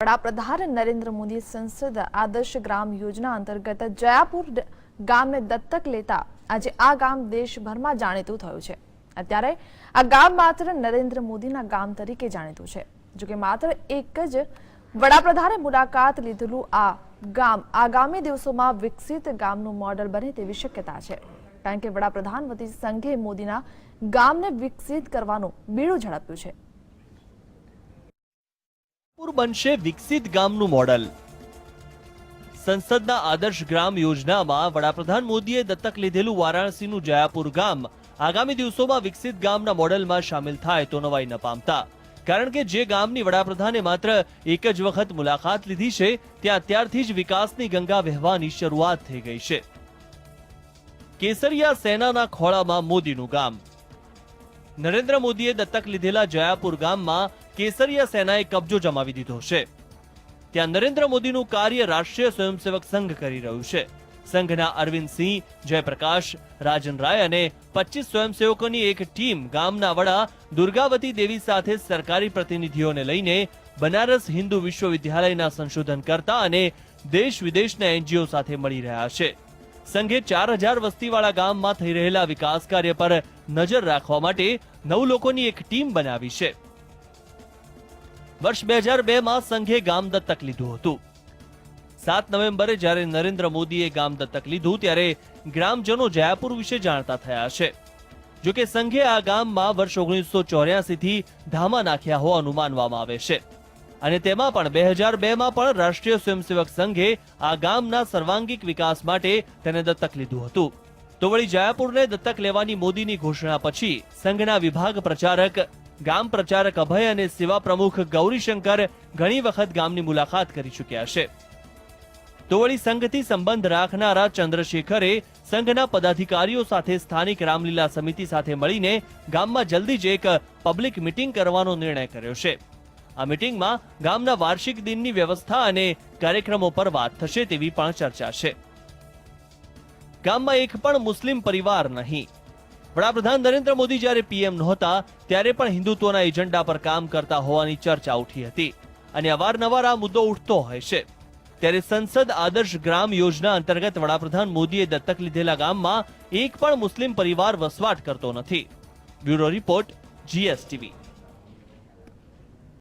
વડાપ્રધાન નરેન્દ્ર મોદી સંસદ આદર્શ ગ્રામ યોજના અંતર્ગત જયાપુર ગામને દત્તક લેતા આજે આ ગામ દેશભરમાં જાણીતું થયું છે. અત્યારે આ ગામ માત્ર નરેન્દ્ર મોદીના ગામ તરીકે જાણીતું છે, જોકે માત્ર એક જ વડાપ્રધાને મુલાકાત લીધેલું આ ગામ આગામી દિવસોમાં વિકસિત ગામનું મોડલ બને તેવી શક્યતા છે. કારણ કે વડાપ્રધાન વતી સંઘે મોદીના ગામને વિકસિત કરવાનું બીડું ઝડપ્યું છે. જયપુર બનશે વિકસિત ગામનું મોડલ. સંસદના આદર્શ ગ્રામ યોજનામાં વડાપ્રધાન મોદીએ દત્તક લીધેલું વારાણસીનું જયાપુર ગામ આગામી દિવસોમાં વિકસિત ગામના મોડલમાં સામેલ થાય તો નવાઈ ન પામતા. કારણ કે જે ગામની વડાપ્રધાને માત્ર એક જ વખત મુલાકાત લીધી છે, ત્યાં અત્યારથી જ વિકાસની ગંગા વહેવાની શરૂઆત થઈ ગઈ છે. કેસરિયા સેનાના ખોળામાં મોદીનું ગામ. નરેન્દ્ર મોદીએ દત્તક લીધેલા જયાપુર ગામમાં કેસરિયા સેનાએ કબજો જમાવી દીધો છે. ત્યાં નરેન્દ્ર મોદીનું કાર્ય રાષ્ટ્રીય સ્વયંસેવક સંઘ કરી રહ્યું છે. સંઘના અરવિંદ સિંહ, જયપ્રકાશ, રાજન રાય અને પચીસ સ્વયંસેવકોની એક ટીમ ગામના વડા દુર્ગાવતી દેવી સાથે સરકારી પ્રતિનિધિઓને લઈને બનારસ હિન્દુ વિશ્વવિદ્યાલયના સંશોધન કરતા અને દેશ વિદેશના એનજીઓ સાથે મળી રહ્યા છે. સંઘે ચાર હજાર વસ્તીવાળા ગામમાં થઈ રહેલા વિકાસ કાર્ય પર નજર રાખવા માટે નવ લોકોની એક ટીમ બનાવી છે. વર્ષ બે હજાર બેમાં સંઘે ગામ દત્તક લીધું હતું. સાત નવેમ્બરે જ્યારે નરેન્દ્ર મોદીએ ગામ દત્તક લીધું, ત્યારે ગ્રામજનો જયાપુર વિશે જાણતા થયા છે. જોકે સંઘે આ ગામમાં વર્ષ ઓગણીસો ચોર્યાસી થી ધામા નાખ્યા હોવાનું માનવામાં આવે છે. અને તેમાં પણ બે હજાર બેમાં પણ રાષ્ટ્રીય સ્વયંસેવક સંઘે આ ગામના સર્વાંગીક વિકાસ માટે તેને દત્તક લીધું હતું. તો વળી જયાપુરને દત્તક લેવાની મોદીની ઘોષણા પછી સંઘના વિભાગ પ્રચારક ગામ પ્રચારક અભય અને સેવા પ્રમુખ ગૌરીશંકર ઘણી વખત ગામની મુલાકાત કરી ચૂક્યા છે. તો વળી સંઘથી સંબંધ રાખનારા ચંદ્રશેખરે સંઘના પદાધિકારીઓ સાથે સ્થાનિક રામલીલા સમિતિ સાથે મળીને ગામમાં જલ્દી જ એક પબ્લિક મિટિંગ કરવાનો નિર્ણય કર્યો છે. આ મિટિંગમાં ગામના વાર્ષિક દિનની વ્યવસ્થા અને કાર્યક્રમો પર વાત થશે તેવી પણ ચર્ચા છે. ગામમાં એક પણ મુસ્લિમ પરિવાર નહીં. વડાપ્રધાન નરેન્દ્ર મોદી જ્યારે પીએમ નહોતા, ત્યારે પણ હિન્દુત્વના એજન્ડા પર કામ કરતા હોવાની ચર્ચા ઉઠી હતી અને અવારનવાર આ મુદ્દો ઉઠતો હોય છે. ત્યારે સંસદ આદર્શ ગ્રામ યોજના અંતર્ગત વડાપ્રધાન મોદીએ દત્તક લીધેલા ગામમાં એક પણ મુસ્લિમ પરિવાર વસવાટ કરતો નથી. Bureau report, GSTV.